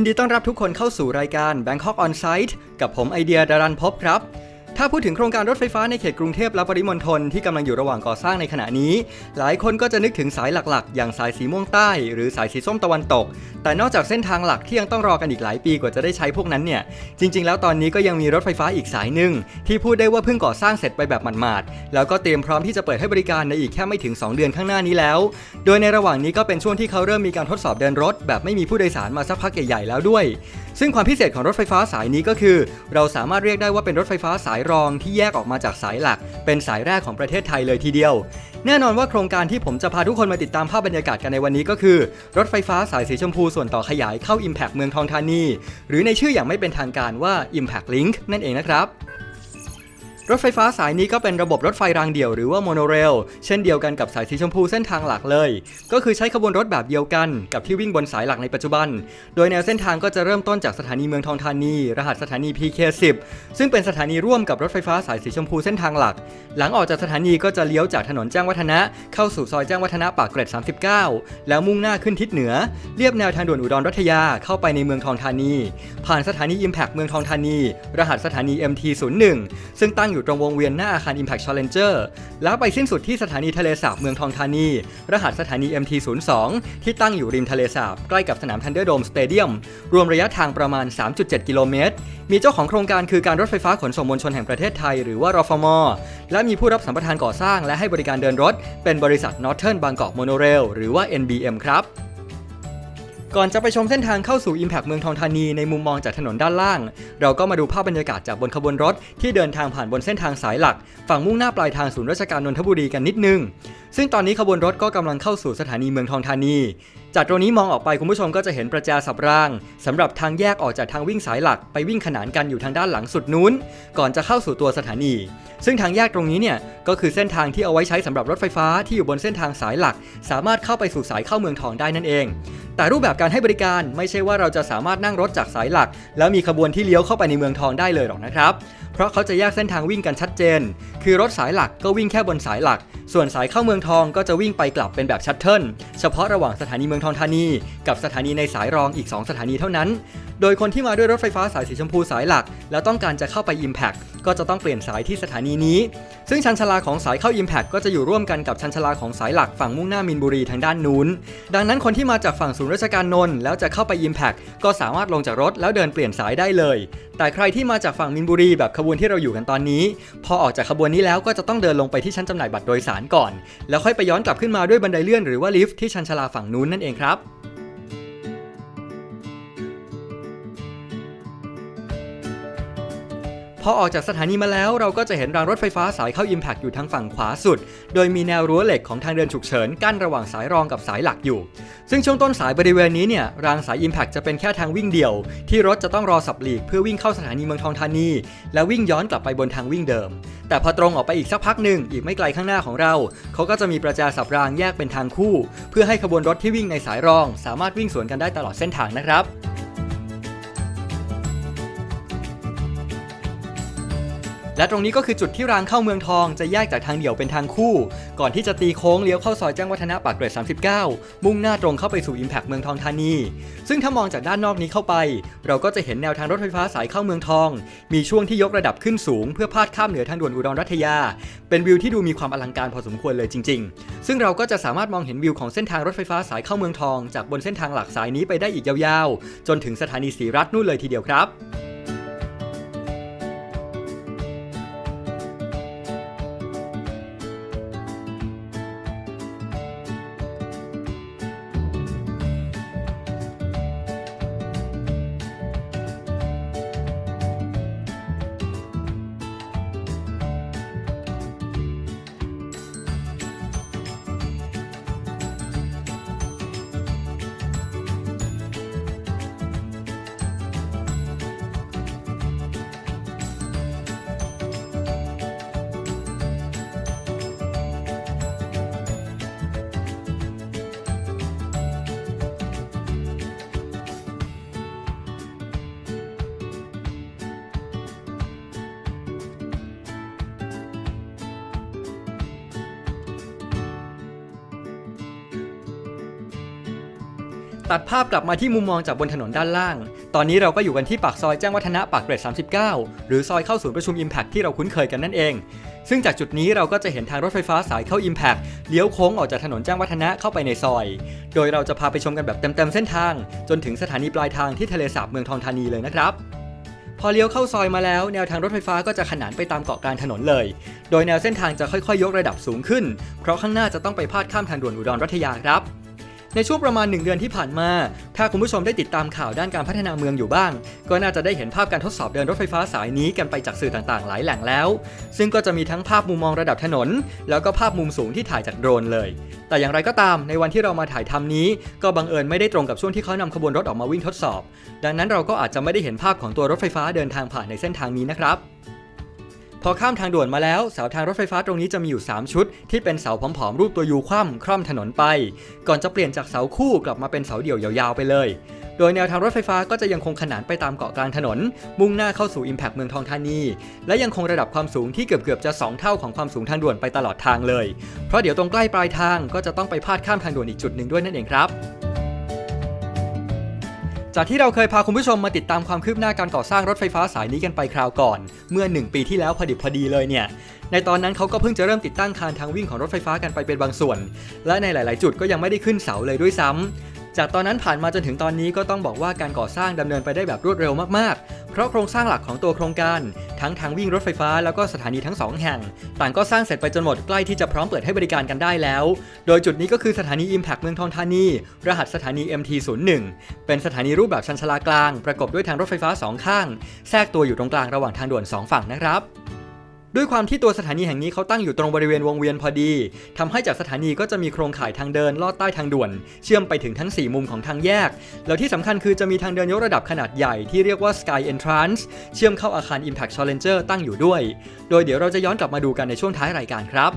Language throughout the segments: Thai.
ยินดีต้อนรับทุกคนเข้าสู่รายการ Bangkok On Site กับผมไอเดียดารันพบครับ ถ้าพูดถึงโครงการรถไฟฟ้าในเขตกรุงเทพและปริมณฑลที่กำลังอยู่ระหว่างก่อสร้างในขณะนี้ หลายคนก็จะนึกถึงสายหลักๆ อย่างสายสีม่วงใต้ หรือสายสีส้มตะวันตก แต่นอกจากเส้นทางหลักที่ยังต้องรอกันอีกหลายปีกว่าจะได้ใช้พวกนั้นเนี่ยจริง ๆ แล้วตอนนี้ก็ยังมีรถไฟฟ้าอีกสายหนึ่งที่พูดได้ว่าเพิ่งก่อสร้างเสร็จไปแบบหมาดๆแล้วก็เตรียมพร้อมที่จะเปิดให้บริการในอีกแค่ไม่ถึง 2 เดือนข้างหน้านี้แล้ว โดยในระหว่างนี้ก็เป็นช่วงที่เขาเริ่มมีการทดสอบเดินรถ แบบไม่มีผู้โดยสารมาสักพักใหญ่ๆแล้วด้วย ซึ่งความพิเศษของรถไฟฟ้าสายนี้ก็คือ เราสามารถเรียกได้ว่าเป็นรถไฟฟ้าสายรองที่แยกออกมาจากสายหลัก เป็นสายแรกของประเทศไทยเลยทีเดียว แน่นอนว่าโครงการที่ผมจะพาทุกคนมาติดตามภาพบรรยากาศกันในวันนี้ก็คือ รถไฟฟ้าสายสีชมพูส่วนต่อขยายเข้า Impact เมืองทองธานี หรือในชื่ออย่างไม่เป็นทางการว่า Impact Link นั่นเองนะครับ รถไฟฟ้าสายนี้ก็เป็นระบบรถไฟรางเดี่ยวหรือว่าโมโนเรลเช่นเดียวกันกับสายสีชมพูเส้นทางหลักเลย ก็คือใช้ขบวนรถแบบเดียวกันกับที่วิ่งบนสายหลักในปัจจุบัน โดยแนวเส้นทางก็จะเริ่มต้นจากสถานีเมืองทองธานี รหัสสถานี PK10 ซึ่งเป็นสถานีร่วมกับรถไฟฟ้าสายสีชมพูเส้นทางหลัก หลังออกจากสถานีก็จะเลี้ยวจากถนนแจ้งวัฒนะ เข้าสู่ซอยแจ้งวัฒนะปากเกร็ด 39 แล้วมุ่งหน้าขึ้นทิศเหนือเรียบแนวทางด่วนอุดรรัตยาเข้าไปในเมืองทองธานี ผ่านสถานี Impact เมืองทองธานี รหัสสถานี MT01 ซึ่งตั้งอยู่อยู่ตรงวงเวียนหน้าอาคาร Impact Challenger แล้วไปสิ้นสุดที่สถานีทะเลสาบเมืองทองธานี รหัสสถานี MT02 ที่ตั้งอยู่ริมทะเลสาบใกล้กับสนาม Thunderdome Stadium รวมระยะทางประมาณ 3.7 กิโลเมตร มีเจ้าของโครงการคือการรถไฟฟ้าขนส่งมวลชนแห่งประเทศไทย หรือว่ารฟม และมีผู้รับสัมปทานก่อสร้างและให้บริการเดินรถ เป็นบริษัท Northern Bangkok Monorail หรือว่า NBM ครับ ก่อนจะไปชมเส้นทางเข้าสู่ Impact เมืองทองธานีในมุมมองจากถนนด้านล่าง เราก็มาดูภาพบรรยากาศจากบนขบวนรถ ที่เดินทางผ่านบนเส้นทางสายหลัก ฝั่งมุ่งหน้าปลายทางศูนย์ราชการนนทบุรีกันนิดนึง ซึ่งตอนนี้ขบวนรถก็กำลังเข้าสู่สถานีเมืองทองธานีจากตรงนี้มองออกไปคุณผู้ชมก็จะเห็นประแจสับรางสำหรับทางแยกออกจากทางวิ่งสายหลักไปวิ่งขนานกันอยู่ทางด้านหลังสุดนู้น ก่อนจะเข้าสู่ตัวสถานี ซึ่งทางแยกตรงนี้เนี่ยก็คือเส้นทางที่เอาไว้ใช้สำหรับรถไฟฟ้าที่อยู่บนเส้นทางสายหลัก สามารถเข้าไปสู่สายเข้าเมืองทองได้นั่นเอง แต่รูปแบบการให้บริการไม่ใช่ว่าเราจะสามารถนั่งรถจากสายหลัก แล้วมีขบวนที่เลี้ยวเข้าไปในเมืองทองได้เลยหรอกนะครับเพราะเขาจะแยกเส้นทางวิ่งกันชัดเจน คือรถสายหลักก็วิ่งแค่บนสายหลัก ส่วนสายเข้าเมืองทองก็จะวิ่งไปกลับเป็นแบบชัตเทิลเฉพาะระหว่างสถานีเมืองทองธานี กับสถานีในสายรองอีก 2 สถานีเท่านั้น โดยคนที่มาด้วยรถไฟฟ้าสายสีชมพูสายหลัก แล้วต้องการจะเข้าไป Impact ก็จะต้องเปลี่ยนสายที่สถานีนี้ ซึ่งชันชลาของสายเข้า Impact ก็จะอยู่ร่วมกันกับชันชลาของสายหลักฝั่งมุ่งหน้ามินบุรีทางด้านนู้น ดังนั้นคนที่มาจากฝั่งศูนย์ราชการนนท์แล้วจะเข้าไป Impact ก็สามารถลงจากรถแล้วเดินเปลี่ยนสายได้เลย แต่ใครที่มาจากฝั่งมินบุรีแบบขบวนที่เราอยู่กันตอนนี้ พอออกจากขบวนนี้แล้วก็จะต้องเดินลงไปที่ชั้นจำหน่ายบัตรโดยสารก่อน แล้วค่อยไปย้อนกลับขึ้นมาด้วยบันไดเลื่อนหรือว่าลิฟต์ที่ชันชลาฝั่งนู้นนั่นเองครับ อออกจากสถานีมาแล้วเราก็จะเห็นรางรถไฟฟ้าสายเข้า Impact อยู่ทางฝั่งขวาสุด โดยมีแนวรั้วเหล็กของทางเดินฉุกเฉินกั้นระหว่างสายรองกับสายหลักอยู่ ซึ่งช่วงต้นสายบริเวณนี้เนี่ยรางสาย Impact จะเป็นแค่ทางวิ่งเดี่ยว ที่รถจะต้องรอสับหลีกเพื่อวิ่งเข้าสถานีเมืองทองธานี แล้ววิ่งย้อนกลับไปบนทางวิ่งเดิม แต่พอตรงออกไปอีกสักพักหนึ่งอีกไม่ไกลข้างหน้าของเรา เขาก็จะมีประแจสับรางแยกเป็นทางคู่ เพื่อให้ขบวนรถที่วิ่งในสายรอง สามารถวิ่งสวนกันได้ตลอดเส้นทางนะครับ และตรงนี้ก็คือจุดที่รางเข้าเมืองทองจะแยกจากทางเดี่ยวเป็นทางคู่ ก่อนที่จะตีโค้งเลี้ยวเข้าซอยแจ้งวัฒนะปากเกร็ด39 มุ่งหน้าตรงเข้าไปสู่ Impact เมืองทองธานี ซึ่งถ้ามองจากด้านนอกนี้เข้าไป เราก็จะเห็นแนวทางรถไฟฟ้าสายเข้าเมืองทอง มีช่วงที่ยกระดับขึ้นสูง เพื่อพาดข้ามเหนือทางด่วนอุดรรัตยา เป็นวิวที่ดูมีความอลังการพอสมควรเลยจริง ๆ ซึ่งเราก็จะสามารถมองเห็นวิวของเส้นทางรถไฟฟ้าสายเข้าเมืองทอง จากบนเส้นทางหลักสายนี้ไปได้อีกยาวๆ จนถึงสถานีศรีรัตน์นู่นเลยทีเดียวครับ ตัดภาพกลับมาที่มุมมองจากบนถนนด้านล่าง ตอนนี้เราก็อยู่กันที่ปากซอยแจ้งวัฒนะปากเกร็ด 39 หรือซอยเข้าศูนย์ประชุม Impact ที่เราคุ้นเคยกันนั่นเอง ซึ่งจากจุดนี้เราก็จะเห็นทางรถไฟฟ้าสายเข้า Impact เลี้ยวโค้งออกจากถนนแจ้งวัฒนะเข้าไปในซอย โดยเราจะพาไปชมกันแบบเต็มๆเส้นทาง จนถึงสถานีปลายทางที่ทะเลสาบเมืองทองธานีเลยนะครับพอเลี้ยวเข้าซอยมาแล้วแนวทางรถไฟฟ้าก็จะขนานไปตามเกาะกลางถนนเลย โดยแนวเส้นทางจะค่อยๆ ยกระดับสูงขึ้น เพราะข้างหน้าจะต้องไปพาดข้ามทางด่วนอุดรรัตยาครับ ในช่วงประมาณ 1 เดือนที่ผ่านมา ถ้าคุณผู้ชมได้ติดตามข่าวด้านการพัฒนาเมืองอยู่บ้าง ก็น่าจะได้เห็นภาพการทดสอบเดินรถไฟฟ้าสายนี้กันไปจากสื่อต่างๆ หลายแหล่งแล้ว ซึ่งก็จะมีทั้งภาพมุมมองระดับถนน แล้วก็ภาพมุมสูงที่ถ่ายจากโดรนเลย แต่อย่างไรก็ตามในวันที่เรามาถ่ายทำนี้ ก็บังเอิญไม่ได้ตรงกับช่วงที่เขานำขบวนรถออกมาวิ่งทดสอบ ดังนั้นเราก็อาจจะไม่ได้เห็นภาพของตัวรถไฟฟ้าเดินทางผ่านในเส้นทางนี้นะครับ พอข้ามทางด่วนมาแล้วเสาทางรถไฟฟ้าตรงนี้จะมีอยู่ 3 ชุด ที่เป็นเสาผอมๆรูปตัวยูคว่ำคร่อมถนนไป ก่อนจะเปลี่ยนจากเสาคู่กลับมาเป็นเสาเดี่ยวยาวๆไปเลย โดยแนวทางรถไฟฟ้าก็จะยังคงขนานไปตามเกาะกลางถนน มุ่งหน้าเข้าสู่ Impact เมืองทองธานี และยังคงระดับความสูงที่เกือบๆจะ 2 เท่าของความสูงทางด่วนไปตลอดทางเลย เพราะเดี๋ยวตรงใกล้ปลายทางก็จะต้องไปพาดข้ามทางด่วนอีกจุดหนึ่งด้วยนั่นเองครับ จากที่เราเคยพาคุณผู้ชมมาติดตามความคืบหน้าการก่อสร้างรถไฟฟ้าสายนี้กันไปคราวก่อน เมื่อ 1 ปีที่แล้วพอดิบพอดีเลยเนี่ย ในตอนนั้นเขาก็เพิ่งจะเริ่มติดตั้งคานทางวิ่งของรถไฟฟ้ากันไปเป็นบางส่วน และในหลาย ๆ จุดก็ยังไม่ได้ขึ้นเสาเลยด้วยซ้ำ จากตอนนั้นผ่านมาจนถึงตอนนี้ก็ต้องบอกว่าการก่อสร้างดำเนินไปได้แบบรวดเร็วมากๆ เพราะโครงสร้างหลักของตัวโครงการ ทั้งทางวิ่งรถไฟฟ้าแล้วก็สถานีทั้งสองแห่ง ต่างก็สร้างเสร็จไปจนหมดใกล้ที่จะพร้อมเปิดให้บริการกันได้แล้ว โดยจุดนี้ก็คือสถานี Impact เมืองทองธานี รหัสสถานี MT01 เป็นสถานีรูปแบบชันชลากลาง ประกอบด้วยทางรถไฟฟ้าสองข้าง แทรกตัวอยู่ตรงกลางระหว่างทางด่วนสองฝั่งนะครับ ด้วยความที่ตัวสถานีแห่งนี้เขาตั้งอยู่ตรงบริเวณวงเวียนพอดีทำให้จากสถานีก็จะมีโครงข่ายทางเดินลอดใต้ทางด่วน เชื่อมไปถึงทั้ง 4 มุมของทางแยก แล้วที่สำคัญคือจะมีทางเดินยกระดับขนาดใหญ่ที่เรียกว่า Sky Entrance เชื่อมเข้าอาคาร Impact Challenger ตั้งอยู่ด้วย โดยเดี๋ยวเราจะย้อนกลับมาดูกันในช่วงท้ายรายการครับ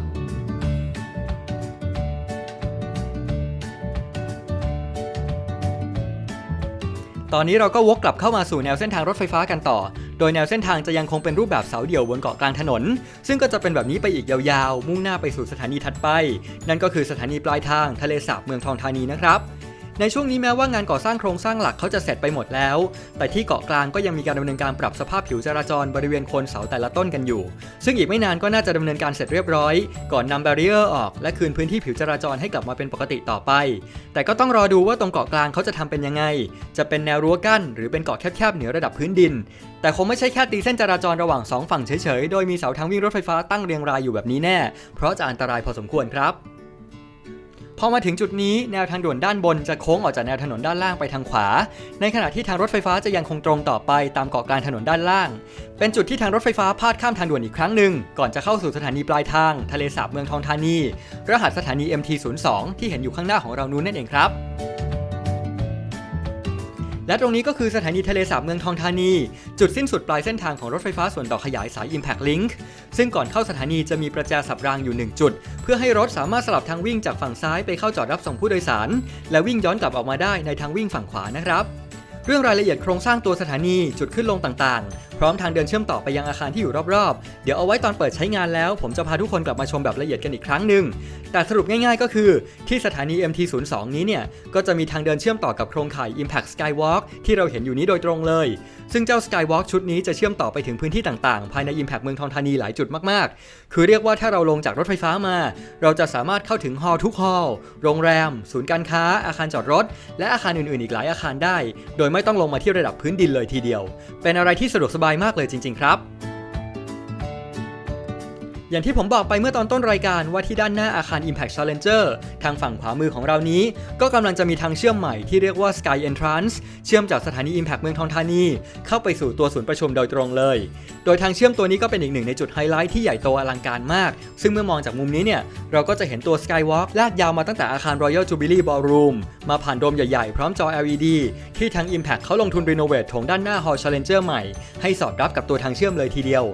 ตอนนี้เราก็วกกลับเข้ามาสู่แนวเส้นทางรถไฟฟ้ากันต่อ โดยแนวเส้นทางจะยังคงเป็นรูปแบบเสาเดี่ยวบนเกาะกลางถนน ซึ่งก็จะเป็นแบบนี้ไปอีกยาวๆ มุ่งหน้าไปสู่สถานีถัดไป นั่นก็คือสถานีปลายทางทะเลสาบเมืองทองธานีนะครับ ในช่วงนี้แม้ว่างานก่อสร้างโครงสร้างหลักเขาจะเสร็จไปหมดแล้ว แต่ที่เกาะกลางก็ยังมีการดำเนินการปรับสภาพผิวจราจรบริเวณโคนเสาแต่ละต้นกันอยู่ ซึ่งอีกไม่นานก็น่าจะดำเนินการเสร็จเรียบร้อย ก่อนนำแบรีเออร์ออก และคืนพื้นที่ผิวจราจรให้กลับมาเป็นปกติต่อไป แต่ก็ต้องรอดูว่าตรงเกาะกลางเขาจะทำเป็นยังไง จะเป็นแนวรั้วกั้น หรือเป็นเกาะแคบๆเหนือระดับพื้นดิน แต่คงไม่ใช่แค่ตีเส้นจราจรระหว่างสองฝั่งเฉยๆ โดยมีเสาทางวิ่งรถไฟฟ้าตั้งเรียงรายอยู่แบบนี้แน่ เพราะจะอันตรายพอสมควรครับ พอมาถึงจุดนี้แนวทางด่วนด้านบนจะโค้งออกจากแนวถนนด้านล่างไปทางขวา ในขณะที่ทางรถไฟฟ้าจะยังคงตรงต่อไปตามเกาะกลางถนนด้านล่าง เป็นจุดที่ทางรถไฟฟ้าพาดข้ามทางด่วนอีกครั้งหนึ่งก่อนจะเข้าสู่สถานีปลายทางทะเลสาบเมืองทองธานี รหัสสถานี MT02 ที่เห็นอยู่ข้างหน้าของเรานู้นนั่นเองครับ และตรงนี้ก็คือสถานีทะเลสาบเมืองทองธานี จุดสิ้นสุดปลายเส้นทางของรถไฟฟ้าส่วนต่อขยายสาย Impact Link ซึ่งก่อนเข้าสถานีจะมีประแจสับรางอยู่ 1 จุด เพื่อให้รถสามารถสลับทางวิ่งจากฝั่งซ้ายไปเข้าจอดรับส่งผู้โดยสาร และวิ่งย้อนกลับออกมาได้ในทางวิ่งฝั่งขวานะครับ เรื่องรายละเอียดโครงสร้างตัวสถานีจุดขึ้นลงต่างๆ พร้อมทางเดินเชื่อมต่อไปยังอาคารที่อยู่รอบๆ เดี๋ยวเอาไว้ตอนเปิดใช้งานแล้ว ผมจะพาทุกคนกลับมาชมแบบละเอียดกันอีกครั้งหนึ่ง แต่สรุปง่ายๆก็คือที่สถานี MT02 นี้เนี่ย ก็จะมีทางเดินเชื่อมต่อกับโครงข่าย Impact Skywalk ที่เราเห็นอยู่นี้โดยตรงเลย ซึ่งเจ้า Skywalk ชุดนี้จะเชื่อมต่อไปถึงพื้นที่ต่างๆ ภายใน Impact เมืองทองธานีหลายจุดมากๆ คือเรียกว่าถ้าเราลงจากรถไฟฟ้ามา เราจะสามารถเข้าถึงฮอลล์ทุกฮอลล์โรงแรม ศูนย์การค้า อาคารจอดรถ และอาคารอื่นๆ อีกหลายอาคารได้ โดยไม่ต้องลงมาที่ระดับพื้นดินเลยทีเดียว เป็นอะไรที่สะดวกสบายมากเลยจริง ๆ ครับ อย่างที่ผมบอกไปเมื่อตอนต้นรายการว่าที่ด้านหน้าอาคาร Impact Challenger ทางฝั่งขวามือของเรานี้ ก็กำลังจะมีทางเชื่อมใหม่ที่เรียกว่า Sky Entrance เชื่อมจากสถานี Impact เมืองทองธานี เข้าไปสู่ตัวศูนย์ประชุมโดยตรงเลย โดยทางเชื่อมตัวนี้ก็เป็นอีกหนึ่งในจุดไฮไลท์ที่ใหญ่โตอลังการมาก ซึ่งเมื่อมองจากมุมนี้เนี่ยเราก็จะเห็นตัว Skywalk ลากยาวมาตั้งแต่อาคาร Royal Jubilee Ballroom มาผ่านโดมใหญ่ๆ พร้อมจอ LED ที่ทาง Impact เขาลงทุนรีโนเวทโถงด้านหน้า Hall Challenger ใหม่ให้สอดรับกับตัวทางเชื่อมเลยทีเดียว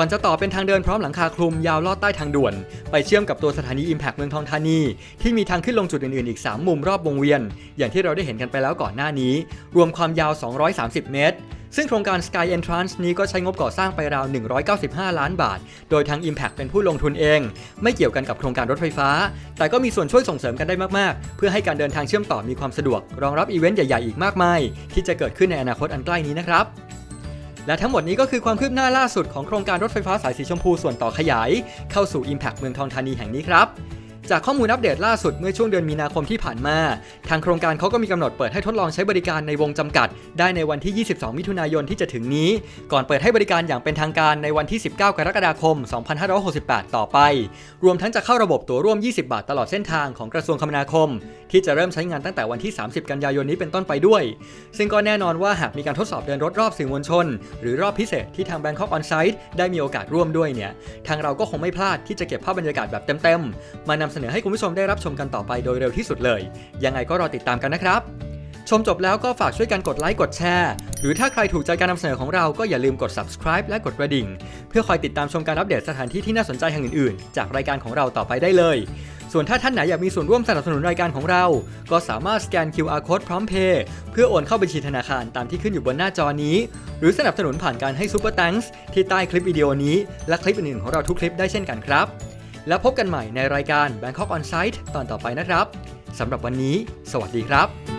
ก่อนจะต่อเป็นทางเดินพร้อมหลังคาคลุมยาวลอดใต้ทางด่วน ไปเชื่อมกับตัวสถานี Impact เมืองทองธานี ที่มีทางขึ้นลงจุดอื่นๆอีก 3 มุมรอบวงเวียน อย่างที่เราได้เห็นกันไปแล้วก่อนหน้านี้ รวมความยาว 230 เมตรซึ่งโครงการ Sky Entrance นี้ก็ใช้งบก่อสร้างไปราว 195 ล้านบาท โดยทาง Impact เป็นผู้ลงทุนเอง ไม่เกี่ยวกันกับโครงการรถไฟฟ้า แต่ก็มีส่วนช่วยส่งเสริมกันได้มาก ๆ เพื่อให้การเดินทางเชื่อมต่อมีความสะดวก รองรับอีเวนต์ใหญ่ ๆ อีกมากมาย ที่จะเกิดขึ้นในอนาคตอันใกล้นี้นะครับ และทั้งหมดนี้ก็คือความคืบหน้าล่าสุดของโครงการรถไฟฟ้าสายสีชมพูส่วนต่อขยาย เข้าสู่ Impact เมืองทองธานีแห่งนี้ครับ จากข้อมูลอัปเดตล่าสุดเมื่อช่วงเดือนมีนาคมที่ผ่านมา ทางโครงการเขาก็มีกำหนดเปิดให้ทดลองใช้บริการในวงจำกัด ได้ในวันที่ 22 มิถุนายนที่จะถึงนี้ ก่อนเปิดให้บริการอย่างเป็นทางการในวันที่ 19 กรกฎาคม 2568 ต่อไป รวมทั้งจะเข้าระบบตั๋วร่วม 20 บาทตลอดเส้นทางของกระทรวงคมนาคม ที่จะเริ่มใช้งานตั้งแต่วันที่ 30 กันยายนนี้เป็นต้นไปด้วย ซึ่งก็แน่นอนว่าหากมีการทดสอบเดินรถรอบสื่อมวลชน หรือรอบพิเศษที่ทาง Bangkok On Site ได้มีโอกาสร่วมด้วยเนี่ยทางเราก็คงไม่พลาดที่จะเก็บภาพบรรยากาศแบบเต็มๆมานำเสสนอให้คุณผู้ชมได้รับชมกันต่อไปโดยเร็วที่สุดเลย ยังไงก็รอติดตามกันนะครับ ชมจบแล้วก็ฝากช่วยกันกดไลค์กดแชร์ หรือถ้าใครถูกใจการนำเสนอของเราก็อย่าลืมกด subscribe และกดกระดิ่ง เพื่อคอยติดตามชมการอัปเดตสถานที่ที่น่าสนใจแห่งอื่นๆ จากรายการของเราต่อไปได้เลย ส่วนถ้าท่านไหนอยากมีส่วนร่วมสนับสนุนรายการของเรา ก็สามารถสแกน QR code พร้อมเพย์เพื่อโอนเข้าบัญชีธนาคารตามที่ขึ้นอยู่บนหน้าจอนี้ หรือสนับสนุนผ่านการให้ Super Thanks ที่ใต้คลิปวิดีโอนี้ และคลิปอื่นๆของเราทุกคลิปได้เช่นกันครับ แล้วพบกันใหม่ในรายการ Bangkok On Site ตอนต่อไปนะครับสำหรับวันนี้ สวัสดีครับ